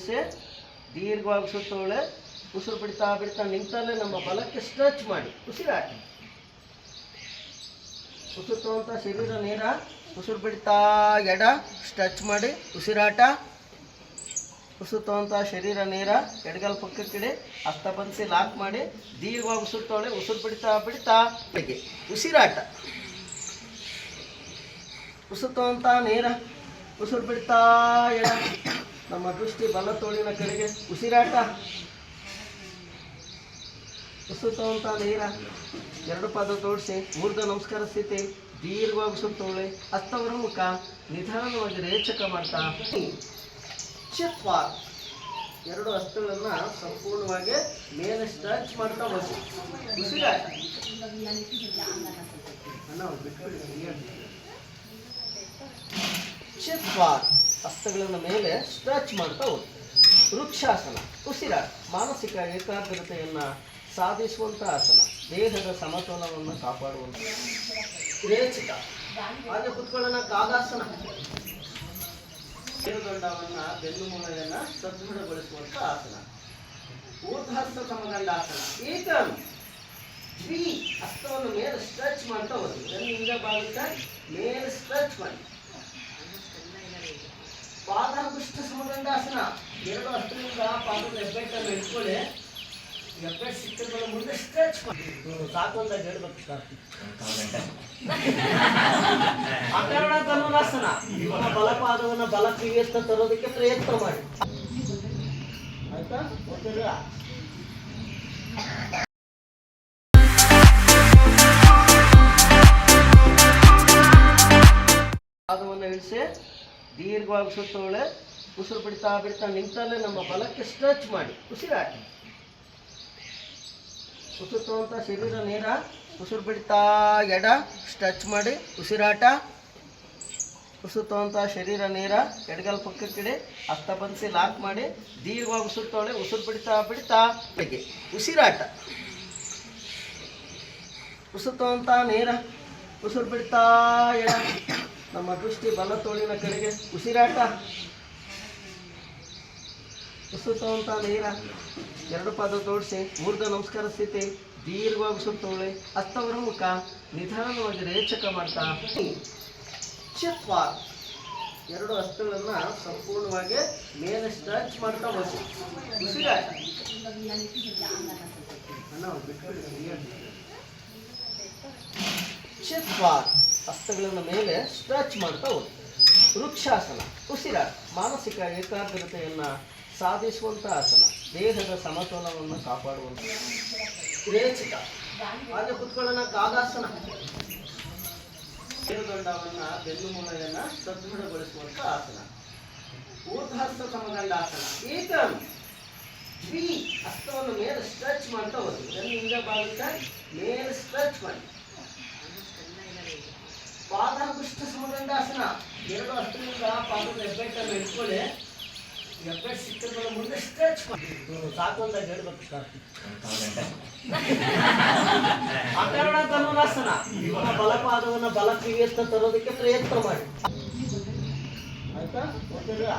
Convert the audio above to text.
ಇಳಿಸಿ ದೀರ್ಘವಾಗಿ ಸುತ್ತೋಳೆ, ಉಸಿರು ಬಿಡ್ತಾ ಬಿಡ್ತಾ ನಿಂತಲ್ಲೇ ನಮ್ಮ ಬಲಕ್ಕೆ ಸ್ಟ್ರೆಚ್ ಮಾಡಿ ಉಸಿರಾಟ ಉಸುತ್ತುವಂಥ ಶರೀರ ನೀರ, ಉಸಿರು ಬಿಡ್ತಾ ಎಡ ಸ್ಟ್ರೆಚ್ ಮಾಡಿ, ಉಸಿರಾಟ. ಉಸುತ್ತುವಂಥ ಶರೀರ ನೀರ, ಎಡಗಲ್ ಪಕ್ಕಕ್ಕಿಡಿ, ಅಸ್ತ ಬಂದಿಸಿ ಲಾಕ್ ಮಾಡಿ, ದೀರ್ಘವಾಗಿ ಉಸಿರು ತೊಗೊಳ್ಳಿ ಉಸಿರು ಬಿಡ್ತಾ ಬಿಡ್ತಾ ಬೆಳಗ್ಗೆ. ಉಸಿರಾಟ. ಉಸುತ್ತುವಂಥ ನೇರ, ಉಸಿರು ಬಿಡ್ತಾ ಎಡ. ನಮ್ಮ ದೃಷ್ಟಿ ಬಲ ತೋಳಿನ ಕಡೆಗೆ ಉಸಿರಾಟ. ಉಸಿರು ನೀರ. ಎರಡು ಪಾದ ತೋಡಿಸಿ ಊರ್ಧ್ವ ನಮಸ್ಕಾರ ಸ್ಥಿತಿ ದೀರ್ಘವಾಗಿ ಸುತ್ತೋಳೆ ಅತ್ತವರ ಮುಖ ನಿಧಾನವಾಗಿ ರೇಚಕ ಮಾಡ್ತಾ. ಎರಡು ಹಸ್ತಗಳನ್ನ ಸಂಪೂರ್ಣವಾಗಿ ಮೇಲೆ ಸ್ಟ್ರೆಚ್ ಮಾಡ್ತಾ ಹೋಗಿ. ಉಸಿರಾಟ. ಬಿಟ್ಬಿಡಿ, ಸರಿಯಾಗಿ. ಚಿತ್ವ ಹಸ್ತಗಳನ್ನ ಮೇಲೆ ಸ್ಟ್ರೆಚ್ ಮಾಡ್ತಾ ಹೋಗ್ತದೆ ವೃಕ್ಷಾಸನ ಉಸಿರ ಮಾನಸಿಕ ಏಕಾಗ್ರತೆಯನ್ನ ಸಾಧಿಸುವಂತ ಆಸನ, ದೇಹದ ಸಮತೋಲನವನ್ನು ಕಾಪಾಡುವಂತ ರೇಚಿತ ಹಾಗೆ ಕುತ್ಕೊಳ್ಳೋಣ, ಕಾದಾಸನ. ಮೇರುದಂಡವನ್ನ ಬೆನ್ನು ಮೂಲೆಯನ್ನ ಸದೃಢಗೊಳಿಸುವಂತ ಆಸನ. ಊರ್ಧಸ್ಥ ಸಮಗಂಡಾಸನ ಏಕಂ. ದ್ವಿ ಹಸ್ತವನ್ನು ಮೇಲೆ ಸ್ಟ್ರೆಚ್ ಮಾಡ್ತಾ ಹೋಗಿ ಹಿಂದೆ ಭಾಗಕ್ಕೆ ಮೇಲೆ ಸ್ಟ್ರೆಚ್ ಮಾಡಿ. ಪಾದಾಂಗುಷ್ಟ ಸಮದಂಡಾಸನ ಎರಡು ಹಸ್ತದಿಂದ ಪಾದದ ಅನ್ನು ಇಟ್ಕೊಳ್ಳಿ. ಎಫೆಕ್ಟ್ ಸಿಕ್ಕಿದ್ರೆ ಮುಂದೆ ಸ್ಟ್ರೆಚ್ ಮಾಡಿ. ಸಾಕು ಅಂತ ಹೇಳ್ಬೇಕು. ಅಕರಣ ಧನುರಾಸನ. ಬಲಪಾದವನ್ನು ಎತ್ತ ತರೋದಕ್ಕೆ ಪ್ರಯತ್ನ ಮಾಡಿ. ಆಯ್ತಾ? ಗೊತ್ತಿಲ್ಲ ಪಾದವನ್ನು ಇಳಿಸಿ. ದೀರ್ಘವಾಗಿ ಸುತ್ತೋಳೆ, ಉಸಿರು ಬಿಡ್ತಾ ಬಿಡ್ತಾ ನಿಂತಲ್ಲೇ ನಮ್ಮ ಬಲಕ್ಕೆ ಸ್ಟ್ರೆಚ್ ಮಾಡಿ ಉಸಿರಾಟ ಉಸುತ್ತುವಂಥ ಶರೀರ ನೇರ, ಉಸಿರು ಬಿಡ್ತಾ ಎಡ ಸ್ಟ್ರೆಚ್ ಮಾಡಿ, ಉಸಿರಾಟ. ಉಸಿರು ತಗೊಂತ ಶರೀರ ನೇರ, ಎಡಗಲ್ ಪಕ್ಕಕ್ಕಿಡಿ ಅಸ್ತ ಬಂದಿಸಿ ಲಾಕ್ ಮಾಡಿ, ದೀರ್ಘವಾಗಿ ಉಸಿರು ತೊಗೊಳ್ಳಿ ಉಸಿರು ಬಿಡ್ತಾ ಬಿಡ್ತಾ ಬೆಳಗ್ಗೆ. ಉಸಿರಾಟ. ಉಸಿರು ನೀರ ನೇರ ಉಸಿರು ಬಿಡ್ತಾ ಎಡ. ನಮ್ಮ ದೃಷ್ಟಿ ಬಲ ತೋಳಿನ ಕಡೆಗೆ ಉಸಿರಾಟ. ಉಸಿರು ನೀರ. ಎರಡು ಪಾದ ತೋಡಿಸಿ ಮೂರ್ಧ ನಮಸ್ಕಾರ ಸ್ಥಿತಿ. ದೀರ್ಘವಾಗಿ ಸುತ್ತೋಳೆ ಅತ್ತವರ ಮುಖ ನಿಧಾನವಾಗಿ ರೇಚಕ ಮಾಡ್ತಾ. ಚಿತ್ವ ಎರಡು ಹಸ್ತಗಳನ್ನ ಸಂಪೂರ್ಣವಾಗಿ ಮೇಲೆ ಸ್ಟ್ರೆಚ್ ಮಾಡ್ತಾ ಬಸ್ ಉಸಿರಾಟ. ಹಸ್ತಗಳನ್ನು ಮೇಲೆ ಸ್ಟ್ರೆಚ್ ಮಾಡ್ತಾ ಹೋಗಿ ವೃಕ್ಷಾಸನ ಉಸಿರಾಟ ಮಾನಸಿಕ ಏಕಾಗ್ರತೆಯನ್ನು ಸಾಧಿಸುವಂಥ ಆಸನ, ದೇಹದ ಸಮತೋಲನವನ್ನು ಕಾಪಾಡುವಂಥ ರೇಚಿತ ಹಾಗೆ ಕುತ್ಕೊಳ್ಳೋಣ ಕಾದಾಸನ. ಮೇಲುದಂಡವನ್ನು ಬೆನ್ನು ಮೂಳೆಯನ್ನು ಸದೃಢಗೊಳಿಸುವಂಥ ಆಸನ. ಊರ್ಧಸ್ಥ ಸಮಗಂಡಾಸನ ಏಕಂ. ದ್ವಿ ಹಸ್ತವನ್ನು ಮೇಲೆ ಸ್ಟ್ರೆಚ್ ಮಾಡ್ತಾ ಹೋಗಿ ಹಿಂದೆ ಭಾಗಕ್ಕೆ ಮೇಲೆ ಸ್ಟ್ರೆಚ್ ಮಾಡಿ. ಸಮಗಂಡಾಸನ ಎರಡು ಹಸ್ತದಿಂದ ಪಾದದ ಹೆಬ್ಬೆಟ್ಟನ್ನು ಇಟ್ಕೊಳ್ಳಿ. ಎಬ್ಬೆಟ್ ಸಿಕ್ಕಗಳ ಮುಂದೆ ಸ್ಟ್ರೆಚ್ ಮಾಡಿ. ಸಾಕು ಅಂತ ಹೇಳ್ಬೇಕು ಕಾರ್ತಿಕ್. ಅಕರಣ ಧನುರಾಸನ. ನಿಮ್ಮ ಬಲಪಾದವನ್ನು ಬಲಕ್ಕೆ ಎತ್ತ ತರೋದಕ್ಕೆ ಪ್ರಯತ್ನ ಮಾಡಿ. ಆಯ್ತಾ? ಓಕೆನಾ